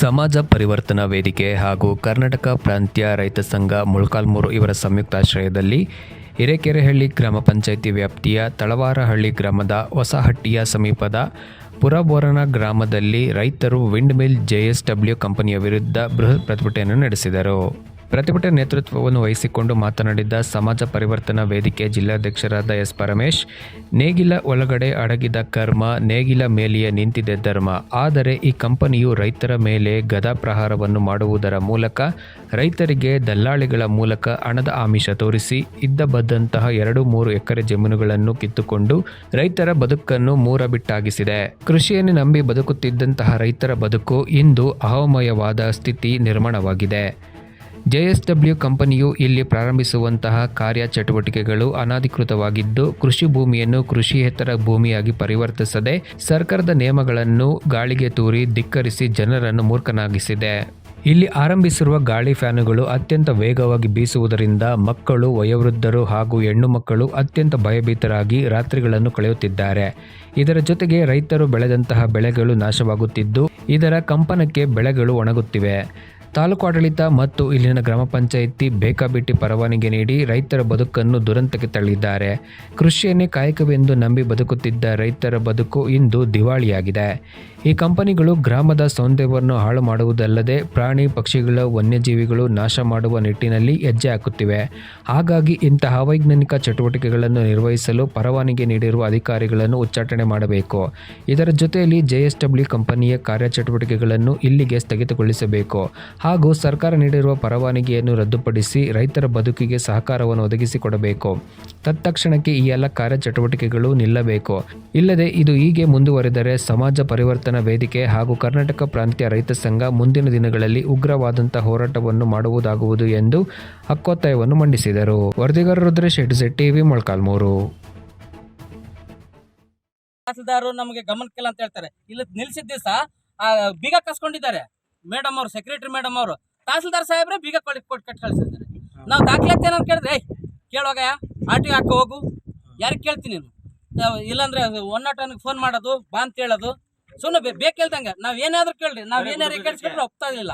ಸಮಾಜ ಪರಿವರ್ತನಾ ವೇದಿಕೆ ಹಾಗೂ ಕರ್ನಾಟಕ ಪ್ರಾಂತ್ಯ ರೈತ ಸಂಘ ಮೊಳಕಾಲ್ಮೂರು ಇವರ ಸಂಯುಕ್ತಾಶ್ರಯದಲ್ಲಿ ಹಿರೇಕೆರೆಹಳ್ಳಿ ಗ್ರಾಮ ಪಂಚಾಯಿತಿ ವ್ಯಾಪ್ತಿಯ ತಳವಾರಹಳ್ಳಿ ಗ್ರಾಮದ ಹೊಸಹಟ್ಟಿಯ ಸಮೀಪದ ಪುರಬೋರನ ಗ್ರಾಮದಲ್ಲಿ ರೈತರು ವಿಂಡ್ ಮಿಲ್ ಜೆಎಸ್ಡಬ್ಲ್ಯೂ ಕಂಪನಿಯ ವಿರುದ್ಧ ಬೃಹತ್ ಪ್ರತಿಭಟನೆಯನ್ನು ನಡೆಸಿದರು. ಪ್ರತಿಭಟನೆ ನೇತೃತ್ವವನ್ನು ವಹಿಸಿಕೊಂಡು ಮಾತನಾಡಿದ ಸಮಾಜ ಪರಿವರ್ತನಾ ವೇದಿಕೆ ಜಿಲ್ಲಾಧ್ಯಕ್ಷರಾದ ಎಸ್ ಪರಮೇಶ್, ನೇಗಿಲ ಒಳಗಡೆ ಅಡಗಿದ ಕರ್ಮ ನೇಗಿಲ ಮೇಲೆಯೇ ನಿಂತಿದೆ ಧರ್ಮ. ಆದರೆ ಈ ಕಂಪನಿಯು ರೈತರ ಮೇಲೆ ಗದಾ ಪ್ರಹಾರವನ್ನು ಮಾಡುವುದರ ಮೂಲಕ ರೈತರಿಗೆ ದಲ್ಲಾಳಿಗಳ ಮೂಲಕ ಹಣದ ಆಮಿಷ ತೋರಿಸಿ, ಇದ್ದ ಬದ್ದಂತಹ ಎರಡು ಮೂರು ಎಕರೆ ಜಮೀನುಗಳನ್ನು ಕಿತ್ತುಕೊಂಡು ರೈತರ ಬದುಕನ್ನು ಮೂರ ಬಿಟ್ಟಾಗಿಸಿದೆ ಕೃಷಿಯನ್ನು ನಂಬಿ ಬದುಕುತ್ತಿದ್ದಂತಹ ರೈತರ ಬದುಕು ಇಂದು ಅಹೋಮಯವಾದ ಸ್ಥಿತಿ ನಿರ್ಮಾಣವಾಗಿದೆ. ಜೆಎಸ್ಡಬ್ಲ್ಯೂ ಕಂಪನಿಯು ಇಲ್ಲಿ ಪ್ರಾರಂಭಿಸುವಂತಹ ಕಾರ್ಯ ಚಟುವಟಿಕೆಗಳು ಅನಧಿಕೃತವಾಗಿದ್ದು, ಕೃಷಿ ಭೂಮಿಯನ್ನು ಕೃಷಿಯೇತರ ಭೂಮಿಯಾಗಿ ಪರಿವರ್ತಿಸದೆ, ಸರ್ಕಾರದ ನಿಯಮಗಳನ್ನು ಗಾಳಿಗೆ ತೂರಿ ಧಿಕ್ಕರಿಸಿ ಜನರನ್ನು ಮೂರ್ಖನಾಗಿಸಿದೆ. ಇಲ್ಲಿ ಆರಂಭಿಸಿರುವ ಗಾಳಿ ಫ್ಯಾನುಗಳು ಅತ್ಯಂತ ವೇಗವಾಗಿ ಬೀಸುವುದರಿಂದ ಮಕ್ಕಳು, ವಯೋವೃದ್ಧರು ಹಾಗೂ ಹೆಣ್ಣು ಮಕ್ಕಳು ಅತ್ಯಂತ ಭಯಭೀತರಾಗಿ ರಾತ್ರಿಗಳನ್ನು ಕಳೆಯುತ್ತಿದ್ದಾರೆ. ಇದರ ಜೊತೆಗೆ ರೈತರು ಬೆಳೆದಂತಹ ಬೆಳೆಗಳು ನಾಶವಾಗುತ್ತಿದ್ದು, ಇದರ ಕಂಪನಕ್ಕೆ ಬೆಳೆಗಳು ಒಣಗುತ್ತಿವೆ. ತಾಲೂಕು ಆಡಳಿತ ಮತ್ತು ಇಲ್ಲಿನ ಗ್ರಾಮ ಪಂಚಾಯಿತಿ ಬೇಕಾಬಿಟ್ಟಿ ಪರವಾನಿಗೆ ನೀಡಿ ರೈತರ ಬದುಕನ್ನು ದುರಂತಕ್ಕೆ ತಳ್ಳಿದ್ದಾರೆ. ಕೃಷಿಯನ್ನೇ ಕಾಯಕವೆಂದು ನಂಬಿ ಬದುಕುತ್ತಿದ್ದ ರೈತರ ಬದುಕು ಇಂದು ದಿವಾಳಿಯಾಗಿದೆ. ಈ ಕಂಪನಿಗಳು ಗ್ರಾಮದ ಸೌಂದರ್ಯವನ್ನು ಹಾಳು ಮಾಡುವುದಲ್ಲದೆ ಪ್ರಾಣಿ ಪಕ್ಷಿಗಳ ವನ್ಯಜೀವಿಗಳು ನಾಶ ಮಾಡುವ ನಿಟ್ಟಿನಲ್ಲಿ ಹೆಜ್ಜೆ ಹಾಕುತ್ತಿವೆ. ಹಾಗಾಗಿ ಇಂತಹ ವೈಜ್ಞಾನಿಕ ಚಟುವಟಿಕೆಗಳನ್ನು ನಿರ್ವಹಿಸಲು ಪರವಾನಿಗೆ ನೀಡಿರುವ ಅಧಿಕಾರಿಗಳನ್ನು ಉಚ್ಚಾಟನೆ ಮಾಡಬೇಕು. ಇದರ ಜೊತೆಯಲ್ಲಿ ಜೆಎಸ್ಡಬ್ಲ್ಯೂ ಕಂಪನಿಯ ಕಾರ್ಯಚಟುವಟಿಕೆಗಳನ್ನು ಇಲ್ಲಿಗೆ ಸ್ಥಗಿತಗೊಳಿಸಬೇಕು. ಹಾಗೂ ಸರ್ಕಾರ ನೀಡಿರುವ ಪರವಾನಗಿಯನ್ನು ರದ್ದುಪಡಿಸಿ ರೈತರ ಬದುಕಿಗೆ ಸಹಕಾರವನ್ನು ಒದಗಿಸಿಕೊಡಬೇಕು. ತತ್ಕ್ಷಣಕ್ಕೆ ಈ ಎಲ್ಲ ಕಾರ್ಯಚಟುವಟಿಕೆಗಳು ನಿಲ್ಲಬೇಕು. ಇಲ್ಲದೆ ಇದು ಹೀಗೆ ಮುಂದುವರೆದರೆ ಸಮಾಜ ಪರಿವರ್ತನಾ ವೇದಿಕೆ ಹಾಗೂ ಕರ್ನಾಟಕ ಪ್ರಾಂತ್ಯ ರೈತ ಸಂಘ ಮುಂದಿನ ದಿನಗಳಲ್ಲಿ ಉಗ್ರವಾದಂತಹ ಹೋರಾಟವನ್ನು ಮಾಡುವುದಾಗುವುದು ಎಂದು ಹಕ್ಕೊತ್ತಾಯವನ್ನು ಮಂಡಿಸಿದರು. ವರದಿಗಾರ ರುದ್ರೇಶ್ ಶೆಟ್ಟಿ ಟಿವಿ, ಮೊಳಕಾಲ್ಮೂರು. ನಮಗೆ ಗಮನಕ್ಕಿಲ್ಲ ಅಂತ ಹೇಳ್ತಾರೆ. ಇಲ್ಲಿ ನಿಲ್ಸಿದ ದಿವಸ ಬೀಗ ಕಸ್ಕೊಂಡಿದ್ದಾರೆ. ಮೇಡಮ್ ಅವರು ಸೆಕ್ರೆಟರಿ ಮೇಡಮ್ ಅವರು ತಹಸೀಲ್ದಾರ್ ಸಾಹೇಬ್ರೆ ಬೀಗ ಕೊಟ್ಟು ಕೊಟ್ಟು ಕಟ್ ಕಳ್ಸಿದ್ದಾರೆ. ನಾವು ದಾಖಲಾತಿ ಏನಂತ ಕೇಳಿದ್ರೆ ಏಯ್ ಕೇಳುವಾಗ ಆರ್ ಟಿ ಹಾಕೋ ಹೋಗು. ಯಾರಿಗೆ ಕೇಳ್ತೀನಿ ನೀನು? ಇಲ್ಲಾಂದ್ರೆ ಒನ್ ನಾಟ್ ಒನ್ಗೆ ಫೋನ್ ಮಾಡೋದು ಬಾ ಅಂತ ಹೇಳೋದು. ಸುಮ್ಮನೆ ಬೇಕು ನಾವು ನಾವ್ ಏನಾದ್ರೂ ಕೇಳ್ರಿ. ನಾವು ಏನಾದ್ರು ಕೇಳಿಸ್ಬಿಟ್ರೆ ಒಪ್ತಾ ಇರಲಿಲ್ಲ.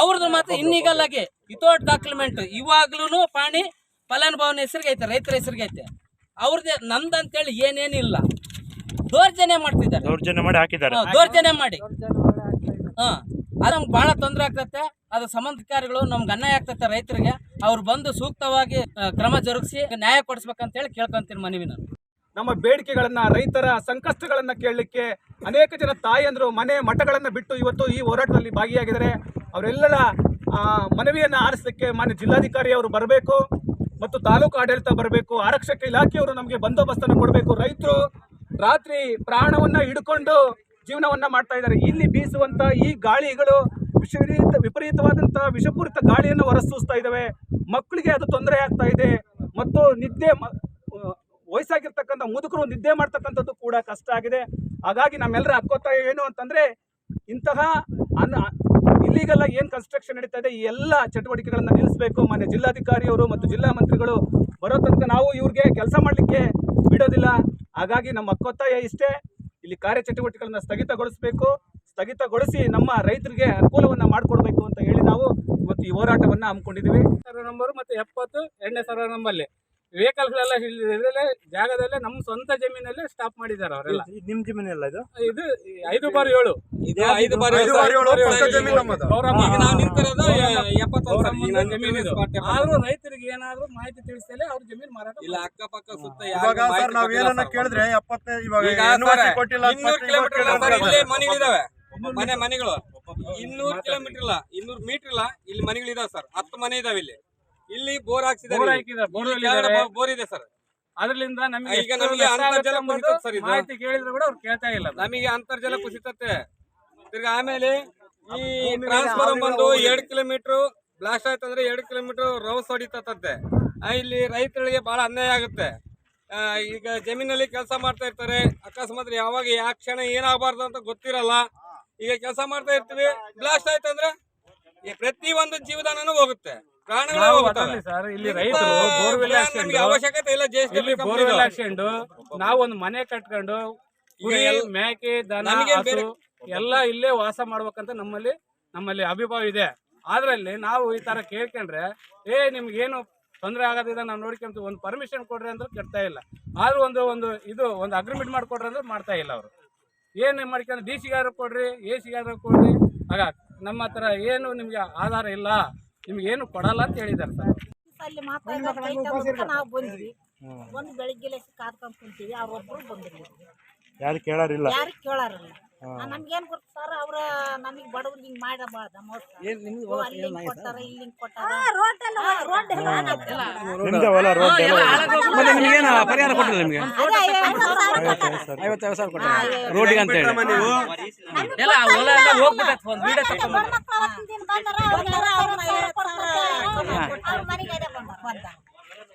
ಅವ್ರದ್ದು ಮಾತ್ರ ಇನ್ನೀಗಲ್ಲಾಗಿ ವಿತೌಟ್ ಡಾಕ್ಯುಮೆಂಟ್ ಇವಾಗ್ಲೂ ಪಾಣಿ ಫಲಾನುಭವನ ಹೆಸರಿಗೆ ಐತೆ ರೈತರ ಹೆಸರಿಗೆ ಐತೆ. ಅವ್ರದ್ದೇ ನಂದು ಅಂತೇಳಿ ಏನೇನಿಲ್ಲ ದೌರ್ಜನ್ಯ ಮಾಡ್ತಿದ್ದಾರೆ. ದೌರ್ಜನ್ಯ ಮಾಡಿ ಹಾಕಿದ್ದಾರೆ. ದೌರ್ಜನ್ಯ ಮಾಡಿ. ಹಾ. ಅದು ನಮ್ಗೆ ಭಾಳ ತೊಂದರೆ ಆಗ್ತೈತೆ. ಅದು ಸಂಬಂಧಕಾರಿಗಳು ನಮ್ಗೆ ಅನ್ಯಾಯ ಆಗ್ತೈತೆ ರೈತರಿಗೆ. ಅವ್ರು ಬಂದು ಸೂಕ್ತವಾಗಿ ಕ್ರಮ ಜರುಗಿಸಿ ನ್ಯಾಯ ಕೊಡಿಸ್ಬೇಕಂತ ಹೇಳಿ ಕೇಳ್ಕೊಂತೀನಿ ಮನವಿ ನಾನು ನಮ್ಮ ಬೇಡಿಕೆಗಳನ್ನು ರೈತರ ಸಂಕಷ್ಟಗಳನ್ನು ಕೇಳಲಿಕ್ಕೆ ಅನೇಕ ಜನ ತಾಯಿಯಂದರು ಮನೆ ಮಠಗಳನ್ನು ಬಿಟ್ಟು ಇವತ್ತು ಈ ಹೋರಾಟದಲ್ಲಿ ಭಾಗಿಯಾಗಿದ್ದಾರೆ. ಅವರೆಲ್ಲರ ಮನವಿಯನ್ನು ಆರಿಸಲಿಕ್ಕೆ ಮಾನ್ಯ ಜಿಲ್ಲಾಧಿಕಾರಿ ಅವರು ಬರಬೇಕು ಮತ್ತು ತಾಲೂಕು ಆಡಳಿತ ಬರಬೇಕು. ಆರಕ್ಷಕ ಇಲಾಖೆಯವರು ನಮಗೆ ಬಂದೋಬಸ್ತನ್ನು ಕೊಡಬೇಕು. ರೈತರು ರಾತ್ರಿ ಪ್ರಾಣವನ್ನ ಹಿಡ್ಕೊಂಡು ಜೀವನವನ್ನ ಮಾಡ್ತಾ ಇದ್ದಾರೆ. ಇಲ್ಲಿ ಬೀಸುವಂತ ಈ ಗಾಳಿಗಳು ವಿಷವಿರೀತ ವಿಪರೀತವಾದಂಥ ವಿಷಪೂರಿತ ಗಾಳಿಯನ್ನು ಹೊರಸೂಸ್ತಾ ಇದ್ದಾವೆ. ಮಕ್ಕಳಿಗೆ ಅದು ತೊಂದರೆ ಆಗ್ತಾ ಇದೆ. ಮತ್ತು ನಿದ್ದೆ ವಯಸ್ಸಾಗಿರ್ತಕ್ಕಂಥ ಮುದುಕರು ನಿದ್ದೆ ಮಾಡ್ತಕ್ಕಂಥದ್ದು ಕೂಡ ಕಷ್ಟ ಆಗಿದೆ. ಹಾಗಾಗಿ ನಮ್ಮೆಲ್ಲರ ಹಕ್ಕೊತ್ತಾಯ ಏನು ಅಂತಂದ್ರೆ, ಇಂತಹ ಅನ್ನ ಇಲ್ಲಿಗೆಲ್ಲ ಏನು ಕನ್ಸ್ಟ್ರಕ್ಷನ್ ನಡೀತಾ ಇದೆ, ಈ ಎಲ್ಲ ಚಟುವಟಿಕೆಗಳನ್ನು ನಿಲ್ಲಿಸಬೇಕು. ಮಾನ್ಯ ಜಿಲ್ಲಾಧಿಕಾರಿಯವರು ಮತ್ತು ಜಿಲ್ಲಾ ಮಂತ್ರಿಗಳು ಬರೋ ತನಕ ನಾವು ಇವ್ರಿಗೆ ಕೆಲಸ ಮಾಡಲಿಕ್ಕೆ ಬಿಡೋದಿಲ್ಲ. ಹಾಗಾಗಿ ನಮ್ಮ ಹಕ್ಕೊತ್ತಾಯ ಇಷ್ಟೇ. ಇಲ್ಲಿ ಕಾರ್ಯಚಟುವಟಿಕೆಗಳನ್ನ ಸ್ಥಗಿತಗೊಳಿಸಬೇಕು. ಸ್ಥಗಿತಗೊಳಿಸಿ ನಮ್ಮ ರೈತರಿಗೆ ಅನುಕೂಲವನ್ನು ಮಾಡಿಕೊಡ್ಬೇಕು ಅಂತ ಹೇಳಿ ನಾವು ಇವತ್ತು ಈ ಹೋರಾಟವನ್ನು ಹಮ್ಮಿಕೊಂಡಿದ್ದೀವಿ. ಸರ್ವೆ ನಂಬರ್ ಮತ್ತೆ ಎಪ್ಪತ್ತು, ಎರಡನೇ ಸರ್ವೆ ನಂಬಲ್ಲಿ ವೆಹಿಕಲ್ಗಳೆಲ್ಲ ಇಲ್ಲೇ ಜಾಗದಲ್ಲೇ ನಮ್ಮ ಸ್ವಂತ ಜಮೀನಲ್ಲೇ ಸ್ಟಾಪ್ ಮಾಡಿದ್ದಾರೆ ಅವರೆಲ್ಲ. ನಿಮ್ ಜಮೀನಲ್ಲ ಇದು? ಇದು ಐದು ಬಾರ್ ಏಳು. ಇದು ಐದು ಬಾರಿ ಐದು ಬಾರಿ ಏಳು ಪಕ್ಕ ಜಮೀನು ನಮ್ಮದು. ಈಗ ನಾವು ನಿಂತಿರೋದು ಎಪ್ಪತ್ತೊಂದು ಸಂಬಂಧ ಜಮೀನು. ಇದು. ಆದ್ರೂ ರೈತರಿಗೆ ಏನಾದ್ರೂ ಮಾಹಿತಿ ತಿಳಿಸಲೇ ಅವ್ರ ಜಮೀನ್ ಮಾರಾಟ ಇಲ್ಲ ಅಕ್ಕಪಕ್ಕ ಸುತ್ತ ಇವಾಗ ಸರ್ ನಾವ್ ಏನನ್ನ ಕೇಳಿದ್ರೆ ಎಪ್ಪತ್ತನೇ ಇವಾಗ ಕೊಟ್ಟಿಲ್ಲ ಮನೆಗಳಿದಾವೆ. ಮನೆ ಮನೆಗಳು. ಇನ್ನೂರು ಕಿಲೋಮೀಟರ್ ಇಲ್ಲ ಇನ್ನೂರು ಮೀಟರ್ ಇಲ್ಲ ಇಲ್ಲಿ ಮನೆಗಳಿದಾವೆ ಸರ್. ಹತ್ತು ಮನೆ ಇದಾವೆ ಇಲ್ಲಿ. ಇಲ್ಲಿ ಬೋರ್ ಹಾಕ್ಸಿದ್ದಾರೆ ಬೋರ್. ಹಾಕಿದ್ದಾರೆ, ಬೋರ್ ಇದೆ ಸರ್. ಅದರಿಂದ ನಮಗೆ ಈಗ ನಮಗೆ ಅಂತರ್ಜಲ ಆಗುತ್ತೆ ಸರ್ ಇದು. ಮಾಹಿತಿ ಕೇಳಿದ್ರು ಕೂಡ ಅವ್ರು ಕೇಳ್ತಾ ಇಲ್ಲ ನಮಗೆ ಅಂತರ್ಜಲ ಕುಸಿತತ್ತೆ. ತಿರ್ಗ ಆಮೇಲೆ ಈ ಟ್ರಾನ್ಸ್ಫಾರ್ಮ್ ಬಂದು ಎರಡ್ ಕಿಲೋಮೀಟರ್ ಬ್ಲಾಸ್ಟ್ ಆಯ್ತಂದ್ರೆ ಎರಡ್ ಕಿಲೋಮೀಟರ್ ರೌಸ್ ಹೊಡಿತತ್ತೆ ಇಲ್ಲಿ ರೈತರಿಗೆ ಬಹಳ ಅನ್ಯಾಯ ಆಗುತ್ತೆ. ಈಗ ಜಮೀನಲ್ಲಿ ಕೆಲಸ ಮಾಡ್ತಾ ಇರ್ತಾರೆ. ಅಕಸ್ಮಾತ್ ಯಾವಾಗ ಯಾವ ಕ್ಷಣ ಏನಾಗಬಾರ್ದು ಅಂತ ಗೊತ್ತಿರಲ್ಲ. ಈಗ ಕೆಲಸ ಮಾಡ್ತಾ ಇರ್ತೀವಿ ಬ್ಲಾಸ್ಟ್ ಆಯ್ತಂದ್ರೆ ಪ್ರತಿ ಒಂದು ಜೀವದಾನನೂ ಹೋಗುತ್ತೆ. ಪ್ರಾಣಗಳೇ ನಾವು ಹೋಗುತ್ತವೆ ಒಟ್ಟಲ್ಲಿ ಸರ್ ಇಲ್ಲಿ ರೈತರು ಬೋರ್ವೆಲ್ plan ನಮ್ಗೆ ಅವಶ್ಯಕತೆ ಇಲ್ಲ ಬೋರ್ವೆಲ್. ಹಾಕ್ಸ್ಕೊಂಡು ನಾವು ಒಂದು ಮನೆ ಕಟ್ಕೊಂಡು ಕುರಿ ಎಲ್- ಮೇಕೆ ದನ ನಮಗೆ ಬೇರೆ- ಹಸು ಎಲ್ಲ ಇಲ್ಲೇ ವಾಸ ಮಾಡ್ಬೇಕಂತ ನಮ್ಮಲ್ಲಿ ನಮ್ಮಲ್ಲಿ ಅಭಿಭಾವ ಇದೆ. ಅದ್ರಲ್ಲಿ ನಾವು ಈ ತರ ಕೇಳ್ಕೊಂಡ್ರೆ ಏ ನಿಮ್ಗೇನು ಏನು ತೊಂದರೆ ಆಗೋದಿಲ್ಲ ನಾವು ನೋಡ್ಕೊಂತ ಒಂದು ಪರ್ಮಿಷನ್ ಕೊಡ್ರಿ ಅಂದ್ರೆ ಕೆಡ್ತಾ ಇಲ್ಲ. ಆದ್ರೂ ಒಂದು ಒಂದು ಇದು ಒಂದು ಅಗ್ರಿಮೆಂಟ್ ಮಾಡ್ಕೊಡ್ರಿ ಅಂದ್ರೆ ಮಾಡ್ತಾ ಇಲ್ಲ ಅವರು. ಏನು ಮಾಡ್ಕೊಂಡು ಡಿ ಸಿಗಾರ ಕೊಡ್ರಿ ಎ ಸಿಗಾರ ಕೊಡ್ರಿ. ಆಗ ನಮ್ಮ ಹತ್ರ ಏನು ನಿಮ್ಗೆ ಆಧಾರ ಇಲ್ಲ. ನಿಮ್ಗೆ ಏನು ಕೊಡಲ್ಲ ಅಂತ ಹೇಳಿದ್ದಾರೆ ಸರ್. ಅಲ್ಲಿ ಮಾತಾಡೋದಕ್ಕೆ ನಾವು ಬಂದ್ವಿ. ಬಂದು ಬೆಳಿಗ್ಗೆ ಕಾದ್ಕೊಂಡು ಕುಂತೀವಿ ಅವ್ರೊಬ್ರು ಬಂದಿಲ್ಲ ಯಾರು ಕೇಳಾರಿಲ್ಲ ಯಾರು ಕೇಳಾರಲ್ಲ ನಮ್ಗೇನ್ ಗೊತ್ತು ಸರ್ ಅವ್ರ ನಮಗ್ ಬಡವ್ರಿಗೆ ಹಿಂಗ್ ಮಾಡಬಾರ್ದ ಮೋಸ ಓ, ಅಲ್ಲಿ ಹಿಂಗ್ ಕೊಟ್ಟಾರ ಇಲ್ಲಿ ಹಿಂಗ್ ಕೊಟ್ಟಾರ ಹಾ, ರೋಡ್ ಎಲ್ಲ ಹಾಳಾಗ್ತಲ್ಲ. ನಿಮ್ದೇ ಹೊಲ ರೋಡ್ ಎಲ್ಲ ಮತ್ತೆ ನಿಮ್ಗೆ ಏನು ಪರಿಹಾರ ಕೊಟ್ಟಿಲ್ಲ ನಿಮಗೆ. ಐವತ್ತೈದು ಸಾವಿರ ರೋಡಿಗೆ ಅಂತ ಹೇಳಿ ಎಲ್ಲ ಹೊಲ ಎಲ್ಲ. ಒಂದು ವೀಡಿಯೋ ತಗೊಂಡು ಬಂದಾರ, ಅವ್ರ ಮನೆಗೆ ಬಂದ.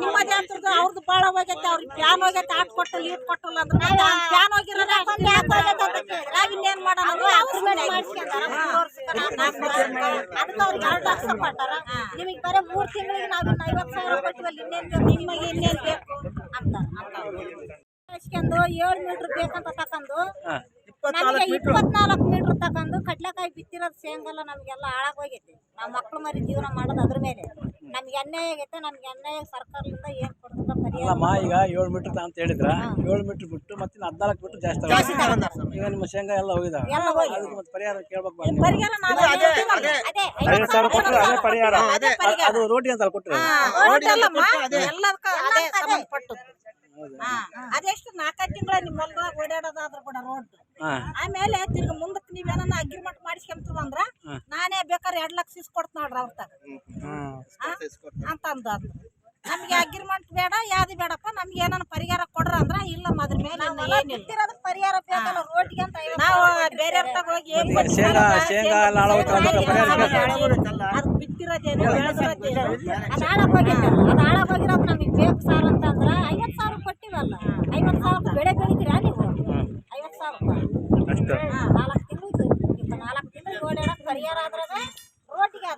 ನಿಮ್ಮದೇ ಅಂತದ್ದು ಅವ್ರದ್ದು ಭಾಳ ಹೋಗೈತೆ ಅವ್ರಿಗೆ ಫ್ಯಾನ್ ಹೋಗೈತೆ ಆಟ ಕೊಟ್ಟಲ್ಲ ಇಟ್ ಕೊಟ್ಟಲ್ಲ ಅಂದ್ರೆ ಫ್ಯಾನ್ ನಾವ್ ಇನ್ನೇನ್ ಮಾಡೋಣ ಅದಕ್ಕೆ ಅವ್ರಿಗೆ ಎರಡು ಲಕ್ಷ ಕೊಟ್ಟಾರ ನಿಮಗೆ ಬರೀ ಮೂರ್ ತಿಂಗಳಿಗೆ ನಾವು ಇನ್ನು ಐವತ್ತು ಸಾವಿರ ಕೊಟ್ಟಿವಲ್ಲ ಇನ್ನೇನ್ ನಿಮಗೆ ಇನ್ನೇನ್ ಬೇಕು ಅಂತ ಕಳ್ಸ್ಕೊಂಡು ಏಳು ಮೀಟರ್ ಬೇಕಂತ ತಕೊಂಡು ನಮಗೆ ಇಪ್ಪತ್ನಾಲ್ಕು ಮೀಟರ್. ತಕೊಂಡು ಕಡ್ಲೆಕಾಯಿ ಬಿತ್ತಿರೋದು ಸೇಂಗಲ್ಲ ನಮಗೆಲ್ಲ ಹಾಳಾಗೋಗೈತೆ ನಾವು ಮಕ್ಳು ಮರಿ ಜೀವನ ಮಾಡೋದು ಅದ್ರ ಮೇಲೆ. ಅನ್ಯಾಯ ಆಗೈತೆ ನಮ್ಗೆ ಅನ್ಯಾಯ ಸರ್ಕಾರದಿಂದ ಏನು ಕೊಡ್ತದ ಪರಿಹಾರ ಅಲ್ಲಮ್ಮ ಈಗ ಏಳು ಮೀಟರ್ ಅಂತ ಹೇಳಿದ್ರ ಏಳು ಮೀಟರ್ ಬಿಟ್ಟು ಮತ್ತೆ ಹದಿನಾಲ್ಕು ಮೀಟರ್ ಜಾಸ್ತಿ ಜಾಸ್ತಿ ಈಗ ನಿಮ್ಮ ಶೇಂಗಾ ಎಲ್ಲ ಹೋಗಿದಾವೆ. ಎಲ್ಲ ಹೋಗಿ ಅದಕ್ಕೆ ಮತ್ತೆ ಪರಿಹಾರ ಕೇಳ್ಬೇಕು ಪರಿಹಾರ ನಾವು ಅದೇ ಅದೇ ಐವತ್ತು ಸಾವಿರ ಕೊಟ್ರೆ ಅದೇ ಪರಿಹಾರ. ಅದೇ ಅದು ರೋಟಿ ಅಂತ ಕೊಟ್ಟರೆ ರೋಡ್ ಅಲ್ಲಮ್ಮ, ಎಲ್ಲದಕ್ಕ ಅದೇ ಸಂಬಂಧಪಟ್ಟದ್ದು ಹಾ, ಅದೆಷ್ಟು ನಾಲ್ಕೈದು ತಿಂಗಳ ನಿಮ್ಮ ಹೊಲ್ದಾಗ ಓಡಾಡೋದಾದ್ರ ಕೂಡ ರೋಡ್ ಆಮೇಲೆ ತಿರ್ಗ ಮುಂದಕ್ಕೆ ನೀವೇನ ಅಗ್ರಿಮೆಂಟ್ ಮಾಡಿಸ್ಕೊಂತೀವಿ ಅಂದ್ರ ನಾನೇ ಬೇಕಾದ್ರೆ ಎರಡ್ ಲಕ್ಷ ಇಸ್ಕೊಡ್ತ ನೋಡ್ರಿ ಅವ್ರ ತಗ. ಅಂತಂದ ನಮ್ಗೆ ಅಗ್ರಿಮೆಂಟ್ ಬೇಡ ಯಾವ್ದು ಬೇಡಪ್ಪ ನಮ್ಗೆ ಏನಾನ ಪರಿಹಾರ ಕೊಡ್ರ ಅಂದ್ರ ಇಲ್ಲ ಅದ್ರ ಮೇಲೆ ಪರಿಹಾರ ಬೇಕಲ್ಲ ರೋಡ್ಗೆ ಅಂತ ನಾವು ಬೇರೆ ಹೋಗಿ ಏನ್ ಬಿತ್ತಿರೋದೇನು ಬೆಳೆದಿರೋದೇನು. ಅದು ಹಾಳಾಗೋಗಿರೋದು ನಮಗೆ ಬೇಕು ಸರ್ ಅಂತ ಅಂದ್ರ ಐವತ್ತು ಸಾವಿರ ಕೊಟ್ಟಿವಲ್ಲ ಐವತ್ತು ಸಾವಿರ ಬೆಳೆ ಬೆಳಿತೀರಾ ನೀವು ಐವತ್ತು ಸಾವಿರ ಹಾ ನಾಲ್ಕು ತಿಂಗಳು ಇತ್ತು ನಾಲ್ಕು ತಿಂಗಳು ಓಡಾಡಕ್ ಪರಿಹಾರ ಅದ್ರಾಗ ರೋಟಿಗೆ ಅದ್ರ ಅದ್ರಾಗ